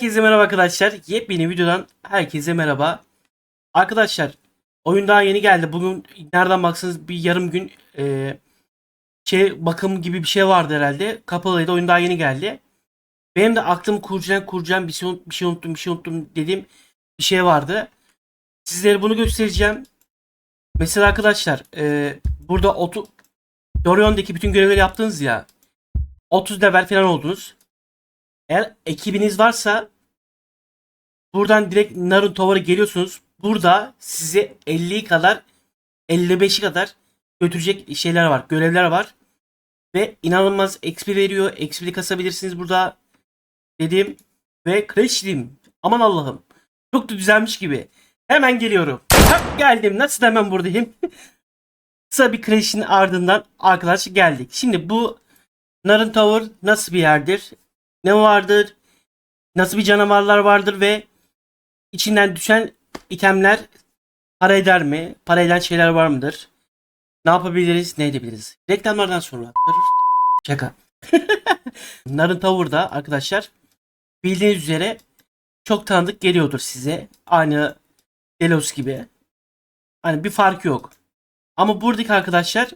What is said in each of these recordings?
Herkese merhaba arkadaşlar. Yepyeni videodan herkese merhaba. Arkadaşlar oyun daha yeni geldi. Bugün nereden baksanız bir yarım gün e, şey bakım gibi bir şey vardı herhalde. Kapalıydı. Oyun daha yeni geldi. Benim de aklım kurcalayan kurcalayan bir şey, bir şey unuttum bir şey unuttum dediğim bir şey vardı. Sizlere bunu göstereceğim. Mesela arkadaşlar e, burada otu Dorion'daki bütün görevleri yaptınız ya. 30 level falan oldunuz. Eğer ekibiniz varsa buradan direkt Narun Tower'a geliyorsunuz. Burada size 50'yi kadar 55'i kadar götürecek şeyler var. Görevler var. Ve inanılmaz XP veriyor. XP'li kasabilirsiniz burada. Dedim. Ve crash dedim. Aman Allah'ım. Çok da düzelmiş gibi. Hemen geliyorum. Hop geldim. Nasıl hemen buradayım. Kısa bir crash'in ardından arkadaş geldik. Şimdi bu Narın Tower nasıl bir yerdir? Ne vardır, nasıl bir canavarlar vardır ve içinden düşen itemler para eder mi? Para eden şeyler var mıdır? Ne yapabiliriz, ne edebiliriz? Reklamlardan sonra. Şaka. Narın Tower'da arkadaşlar bildiğiniz üzere çok tanıdık geliyordur size. Aynı Delos gibi. Hani bir fark yok. Ama buradaki arkadaşlar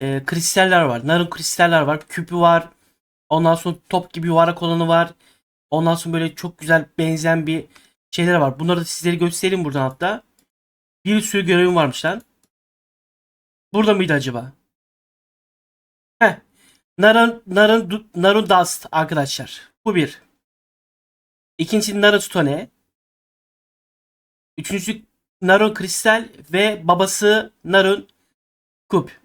e, kristaller var. Narın kristaller var. Küpü var. Ondan sonra top gibi yuvarlak olanı var. Ondan sonra böyle çok güzel benzeyen bir şeyler var. Bunları da sizlere göstereyim buradan hatta. Bir sürü görevim varmış lan. Burada mıydı acaba? Heh. Narın, narın, narun dust arkadaşlar. Bu bir. İkincisi narın stone. Üçüncüsü narun kristal ve babası narun kup.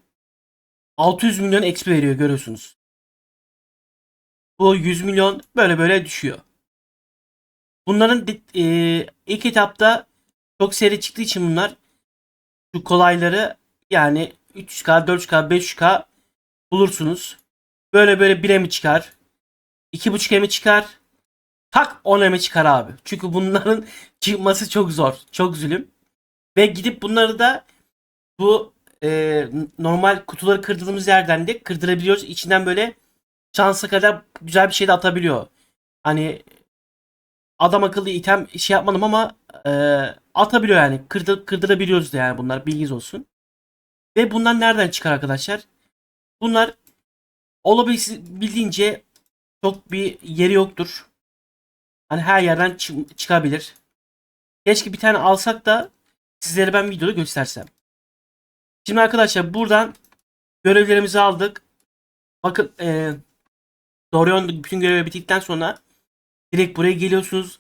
600 milyon XP veriyor görüyorsunuz. Bu 100 milyon böyle böyle düşüyor. Bunların e, ilk etapta çok seri çıktığı için bunlar şu kolayları yani 300k, 400k, 500k bulursunuz. Böyle böyle 1'e mi çıkar? 2.5'e mi çıkar? Tak 10'a mı çıkar abi? Çünkü bunların çıkması çok zor. Çok zulüm. Ve gidip bunları da bu e, normal kutuları kırdığımız yerden de kırdırabiliyoruz. İçinden böyle şansa kadar güzel bir şey de atabiliyor. Hani adam akıllı item şey yapmadım ama e, atabiliyor yani. Kırdı, kırdırabiliyoruz da yani bunlar bilginiz olsun. Ve bunlar nereden çıkar arkadaşlar? Bunlar olabildiğince çok bir yeri yoktur. Hani her yerden çı- çıkabilir. Keşke bir tane alsak da sizlere ben videoda göstersem. Şimdi arkadaşlar buradan görevlerimizi aldık. Bakın e, Dorion bütün görevi bittikten sonra direkt buraya geliyorsunuz.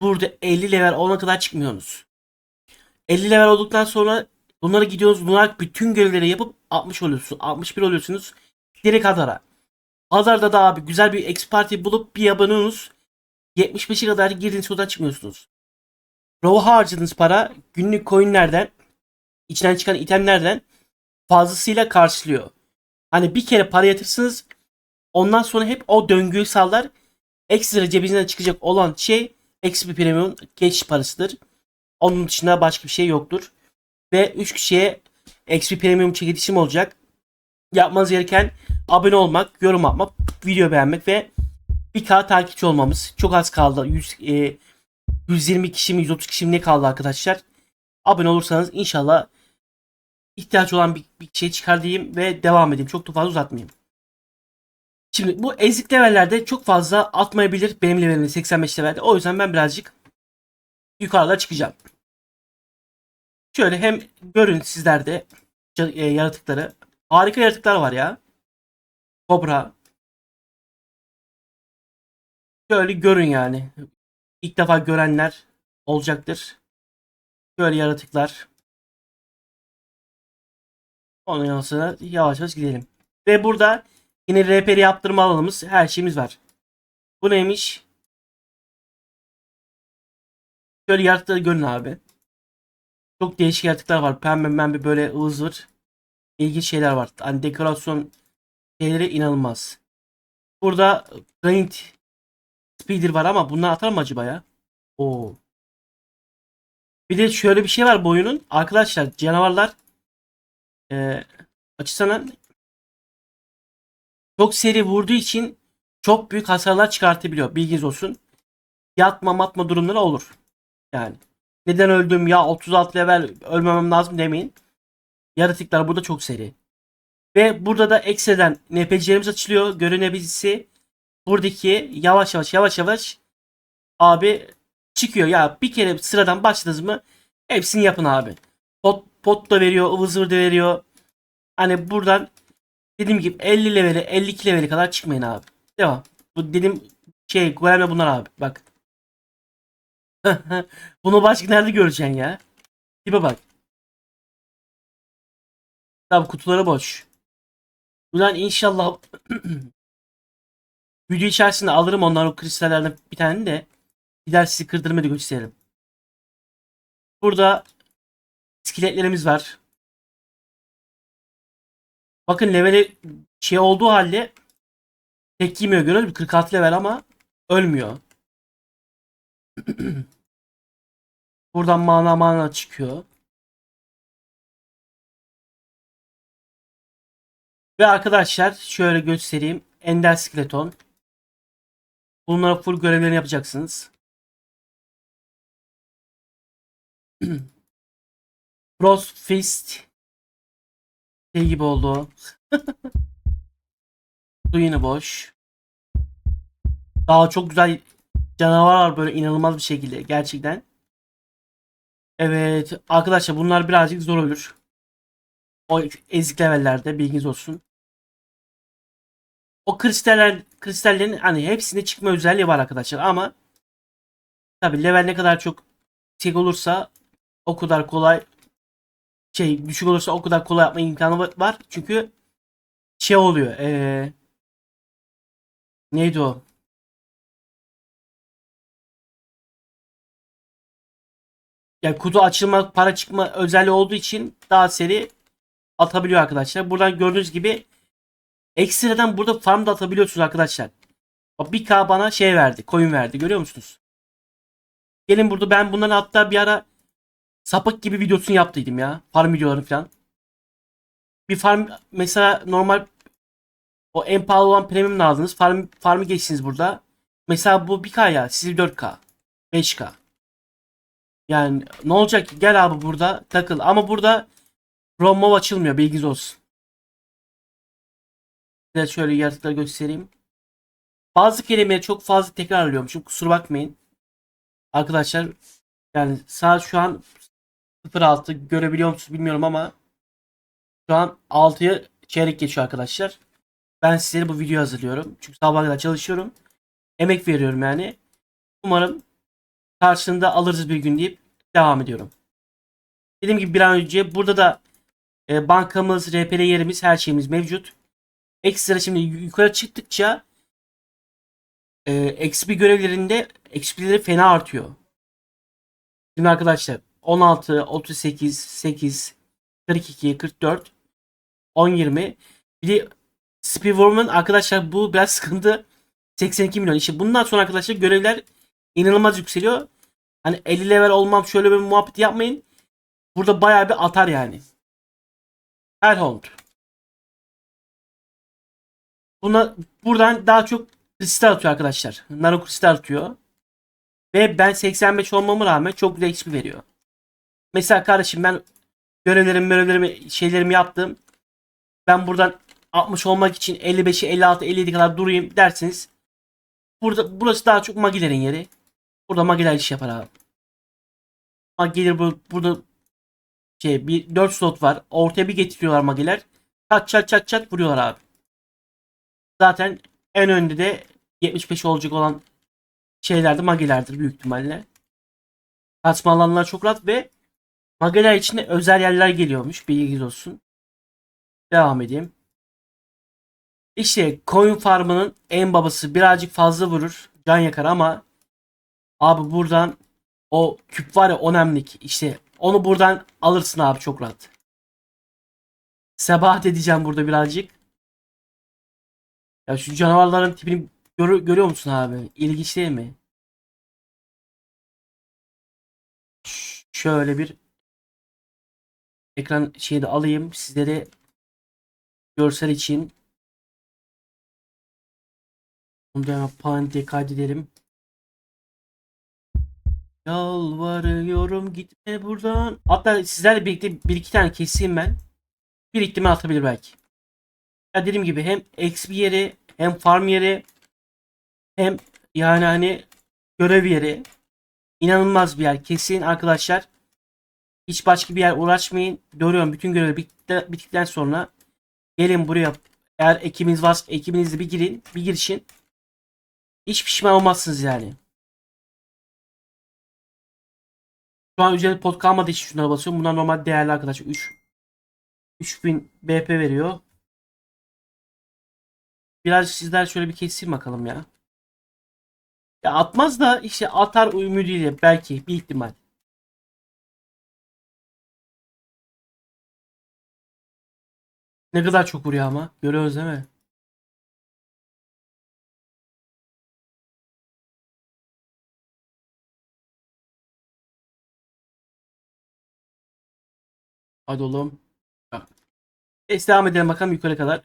Burada 50 level olana kadar çıkmıyorsunuz. 50 level olduktan sonra bunlara gidiyorsunuz. Bunlar bütün görevleri yapıp 60 oluyorsunuz. 61 oluyorsunuz. Direkt Adar'a. Adar'da da abi güzel bir X party bulup bir abonunuz 75'e kadar girdiğiniz odadan çıkmıyorsunuz. Row'a harcadığınız para günlük coinlerden içinden çıkan itemlerden fazlasıyla karşılıyor. Hani bir kere para yatırsınız Ondan sonra hep o döngüyü sağlar. Ekstra cebinizden çıkacak olan şey XP Premium geçiş parasıdır. Onun dışında başka bir şey yoktur. Ve 3 kişiye XP Premium çekilişim olacak. Yapmanız gereken abone olmak, yorum atmak, video beğenmek ve 1K takipçi olmamız. Çok az kaldı. 100, e, 120 kişi mi 130 kişi mi ne kaldı arkadaşlar. Abone olursanız inşallah ihtiyaç olan bir, bir şey çıkar diyeyim ve devam edeyim. Çok da fazla uzatmayayım. Şimdi bu ezik levellerde çok fazla atmayabilir. Benim levelimde 85 levelde. O yüzden ben birazcık yukarıda çıkacağım. Şöyle hem görün sizler de ca- e, yaratıkları. Harika yaratıklar var ya. Kobra. Şöyle görün yani. İlk defa görenler olacaktır. Böyle yaratıklar. Ondan sonra yavaş yavaş gidelim. Ve burada Yine rehberi yaptırma alanımız her şeyimiz var. Bu neymiş? Şöyle yaratıkları görün abi. Çok değişik yaratıklar var. Pembe pembe böyle ıvır zıvır. İlginç şeyler var. Hani dekorasyon şeyleri inanılmaz. Burada Granite Speeder var ama bunlar atar mı acaba ya? Oo. Bir de şöyle bir şey var bu. Arkadaşlar canavarlar e, açısından çok seri vurduğu için çok büyük hasarlar çıkartabiliyor. Bilginiz olsun. yatma matma durumları olur. Yani neden öldüm ya 36 level ölmemem lazım demeyin. Yaratıklar burada çok seri. Ve burada da ekstradan NPC'lerimiz açılıyor. Görünebilisi buradaki yavaş yavaş yavaş yavaş abi çıkıyor. Ya bir kere sıradan başladınız mı hepsini yapın abi. Pot, pot da veriyor, ıvır da veriyor. Hani buradan dediğim gibi 50 leveli 52 leveli kadar çıkmayın abi. Devam. Bu dedim şey golemle bunlar abi. Bak. Bunu başka nerede göreceksin ya? Tipe bak. Tamam kutuları boş. Ulan inşallah video içerisinde alırım ondan o kristallerden bir tane de bir daha sizi kırdırmayı gösterelim. Burada iskeletlerimiz var. Bakın leveli şey olduğu halde tek yemiyor görüyor musun? 46 level ama ölmüyor. Buradan mana mana çıkıyor. Ve arkadaşlar şöyle göstereyim. Ender skeleton. Bunlara full görevlerini yapacaksınız. Frost Fist şey gibi oldu. Su yine boş. Daha çok güzel canavar var böyle inanılmaz bir şekilde gerçekten. Evet arkadaşlar bunlar birazcık zor olur. O ezik levellerde bilginiz olsun. O kristaller kristallerin hani hepsinde çıkma özelliği var arkadaşlar ama tabi level ne kadar çok tek olursa o kadar kolay şey düşük olursa o kadar kolay yapma imkanı var. Çünkü şey oluyor. Ee, neydi o? Yani kutu açılma, para çıkma özelliği olduğu için daha seri atabiliyor arkadaşlar. Buradan gördüğünüz gibi ekstradan burada farm da atabiliyorsunuz arkadaşlar. Bak bir K bana şey verdi, coin verdi. Görüyor musunuz? Gelin burada ben bunların hatta bir ara sapık gibi videosunu yaptıydım ya. Farm videoları falan. Bir farm mesela normal o en pahalı olan premium aldınız. Farm, farmı geçsiniz burada. Mesela bu 1K ya. Sizi 4K. 5K. Yani ne olacak ki? Gel abi burada takıl. Ama burada Rommov açılmıyor. Bilginiz olsun. Size şöyle yaratıkları göstereyim. Bazı kelimeleri çok fazla tekrarlıyormuşum. Kusura bakmayın. Arkadaşlar yani saat şu an 06 görebiliyor musunuz bilmiyorum ama şu an 6'ya çeyrek geçiyor arkadaşlar. Ben sizlere bu videoyu hazırlıyorum. Çünkü sabah kadar çalışıyorum. Emek veriyorum yani. Umarım karşılığında alırız bir gün deyip devam ediyorum. Dediğim gibi bir an önce burada da e, bankamız, RPR yerimiz, her şeyimiz mevcut. Ekstra şimdi yukarı çıktıkça e, XP görevlerinde XP'leri fena artıyor. Şimdi arkadaşlar 16, 38, 8, 42, 44, 10, 20. Bir de Speedworm'un arkadaşlar bu biraz sıkıntı. 82 milyon. İşte bundan sonra arkadaşlar görevler inanılmaz yükseliyor. Hani 50 level olmam şöyle bir muhabbet yapmayın. Burada bayağı bir atar yani. Hellhound. Buna buradan daha çok kristal atıyor arkadaşlar. Nano kristal atıyor. Ve ben 85 olmama rağmen çok güzel XP veriyor. Mesela kardeşim ben görevlerimi, görevlerimi, şeylerimi yaptım. Ben buradan 60 olmak için 55'i 56 57 kadar durayım derseniz burada burası daha çok magilerin yeri. Burada magiler iş yapar abi. Magiler bu, burada şey bir 4 slot var. Ortaya bir getiriyorlar magiler. Çat çat çat çat vuruyorlar abi. Zaten en önde de 75 olacak olan şeylerde magilerdir büyük ihtimalle. Kaçma alanlar çok rahat ve magiler içinde özel yerler geliyormuş. Bilginiz olsun. Devam edeyim. İşte coin farmının en babası birazcık fazla vurur. Can yakar ama abi buradan o küp var ya önemlik işte onu buradan alırsın abi çok rahat. Sebahat edeceğim burada birazcık. Ya şu canavarların tipini gör görüyor musun abi? İlginç değil mi? Ş- şöyle bir ekran şeyi de alayım sizlere görsel için. Bunu da hemen panel kaydedelim. Yalvarıyorum gitme buradan. Hatta sizlerle birlikte bir iki tane keseyim ben. Bir ihtimal atabilir belki. Ya dediğim gibi hem XP yeri hem farm yeri hem yani hani görev yeri inanılmaz bir yer. Kesin arkadaşlar. Hiç başka bir yer uğraşmayın. Görüyorum bütün görev bitti, bittikten sonra gelin buraya. Eğer ekibiniz varsa ekibinizle bir girin. Bir girişin. Hiç pişman olmazsınız yani. Şu an üzerinde pot kalmadığı için şunlara basıyorum. Bunlar normal değerli arkadaşlar. 3 3000 BP veriyor. Biraz sizler şöyle bir keseyim bakalım ya. Ya atmaz da işte atar ümidiyle belki bir ihtimal. Ne kadar çok vuruyor ama. Görüyoruz değil mi? Hadi oğlum. Neyse devam edelim bakalım yukarı kadar.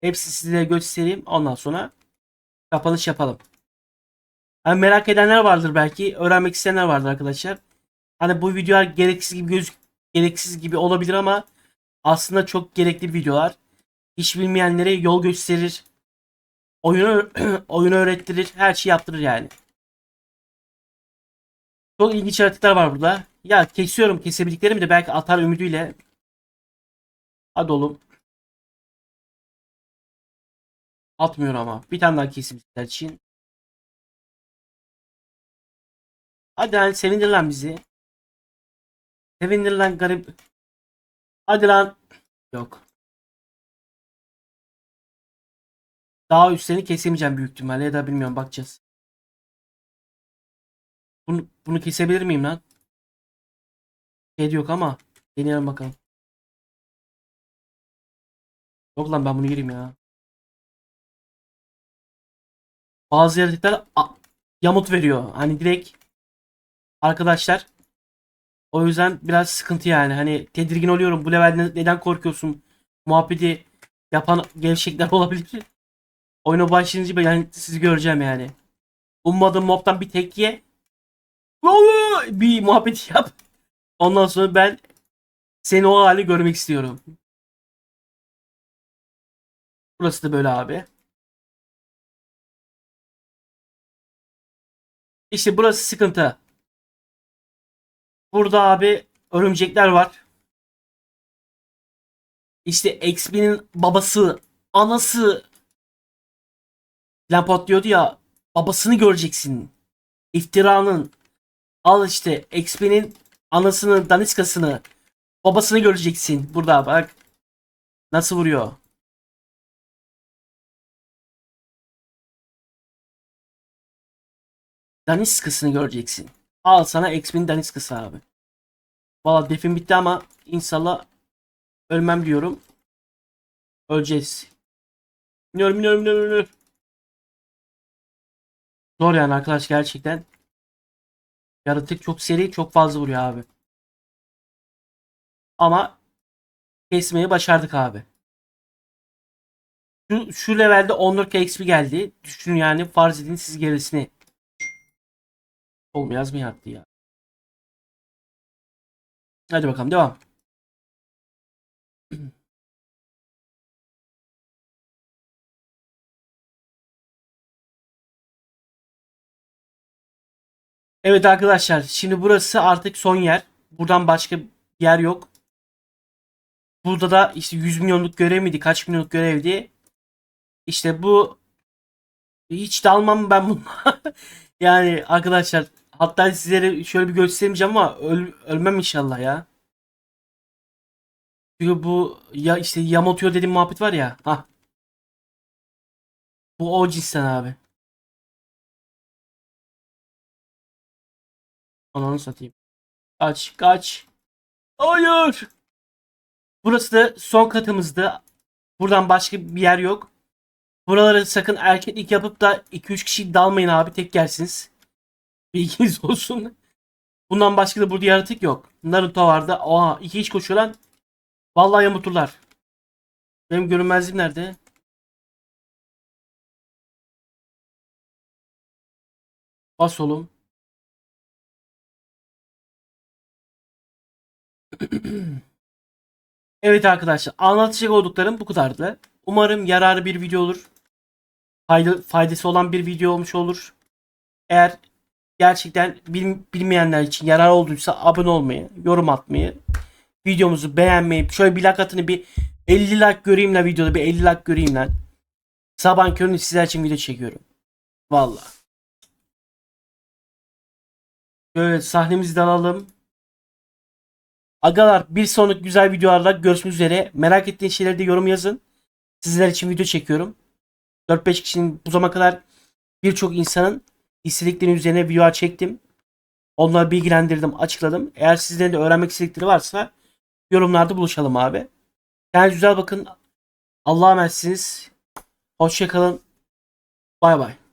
Hepsi size göstereyim. Ondan sonra kapanış yapalım. Hani merak edenler vardır belki. Öğrenmek isteyenler vardır arkadaşlar. Hani bu videolar gereksiz gibi göz gereksiz gibi olabilir ama aslında çok gerekli videolar. Hiç bilmeyenlere yol gösterir. Oyunu oyunu öğrettirir. Her şeyi yaptırır yani. Çok ilginç yaratıklar var burada. Ya kesiyorum kesebildiklerimi de belki atar ümidiyle. Hadi oğlum. Atmıyor ama. Bir tane daha kesim sizler için. Hadi lan sevindir lan bizi. Sevindir lan garip. Hadi lan. Yok. Daha üstlerini kesemeyeceğim büyük ihtimalle ya da bilmiyorum bakacağız. Bunu, bunu kesebilir miyim lan? Şey yok ama deneyelim bakalım. Yok lan ben bunu gireyim ya. Bazı yaratıklar yamut veriyor. Hani direkt arkadaşlar o yüzden biraz sıkıntı yani. Hani tedirgin oluyorum. Bu levelde neden korkuyorsun? Muhabbeti yapan gevşekler olabilir. Oyuna başlayınca ben yani sizi göreceğim yani. Ummadığım mobtan bir tek ye. Bir muhabbet yap. Ondan sonra ben seni o hali görmek istiyorum. Burası da böyle abi. İşte burası sıkıntı. Burada abi örümcekler var. İşte XP'nin babası, anası Lampard diyordu ya babasını göreceksin. İftiranın. Al işte XP'nin anasını, daniskasını, babasını göreceksin. Burada bak. Nasıl vuruyor. Daniskasını göreceksin. Al sana XP'nin daniskası abi. Valla defim bitti ama inşallah ölmem diyorum. Öleceğiz. Biniyorum biniyorum biniyorum. biniyorum. Zor yani arkadaş gerçekten. Yaratık çok seri çok fazla vuruyor abi. Ama kesmeyi başardık abi. Şu, şu levelde 14 XP geldi. Düşünün yani farz edin siz gerisini. Oğlum yazmayı yaptı ya. Hadi bakalım devam. Evet arkadaşlar şimdi burası artık son yer. Buradan başka yer yok. Burada da işte 100 milyonluk görev miydi? Kaç milyonluk görevdi? İşte bu hiç dalmam ben bunu. yani arkadaşlar hatta sizlere şöyle bir göstermeyeceğim ama öl, ölmem inşallah ya. Çünkü bu ya işte Yamotyo dediğim muhabbet var ya. Ha. Bu o cinsten abi. Ananı satayım. Kaç kaç. Hayır. Burası da son katımızdı. Buradan başka bir yer yok. Buraları sakın erkeklik yapıp da 2-3 kişi dalmayın abi tek gelsiniz. Bilginiz olsun. Bundan başka da burada yaratık yok. Naruto vardı. Oha iki iş koşuyor lan. Vallahi yamulturlar. Benim görünmezliğim nerede? Bas oğlum. evet arkadaşlar anlatacak olduklarım bu kadardı. Umarım yararlı bir video olur. Fayda, faydası olan bir video olmuş olur. Eğer gerçekten bil- bilmeyenler için yarar olduysa abone olmayı, yorum atmayı, videomuzu beğenmeyi, şöyle bir like atını bir 50 like göreyim lan videoda bir 50 like göreyim lan. Sabah köründe sizler için video çekiyorum. Valla. Böyle sahnemizi de alalım. Agalar bir sonraki güzel videolarda görüşmek üzere. Merak ettiğiniz şeyleri de yorum yazın. Sizler için video çekiyorum. 4-5 kişinin bu zamana kadar birçok insanın istediklerinin üzerine video çektim. Onları bilgilendirdim, açıkladım. Eğer sizlerin de öğrenmek istedikleri varsa yorumlarda buluşalım abi. Kendinize güzel bakın. Allah'a emanetsiniz. Hoşçakalın. Bay bay.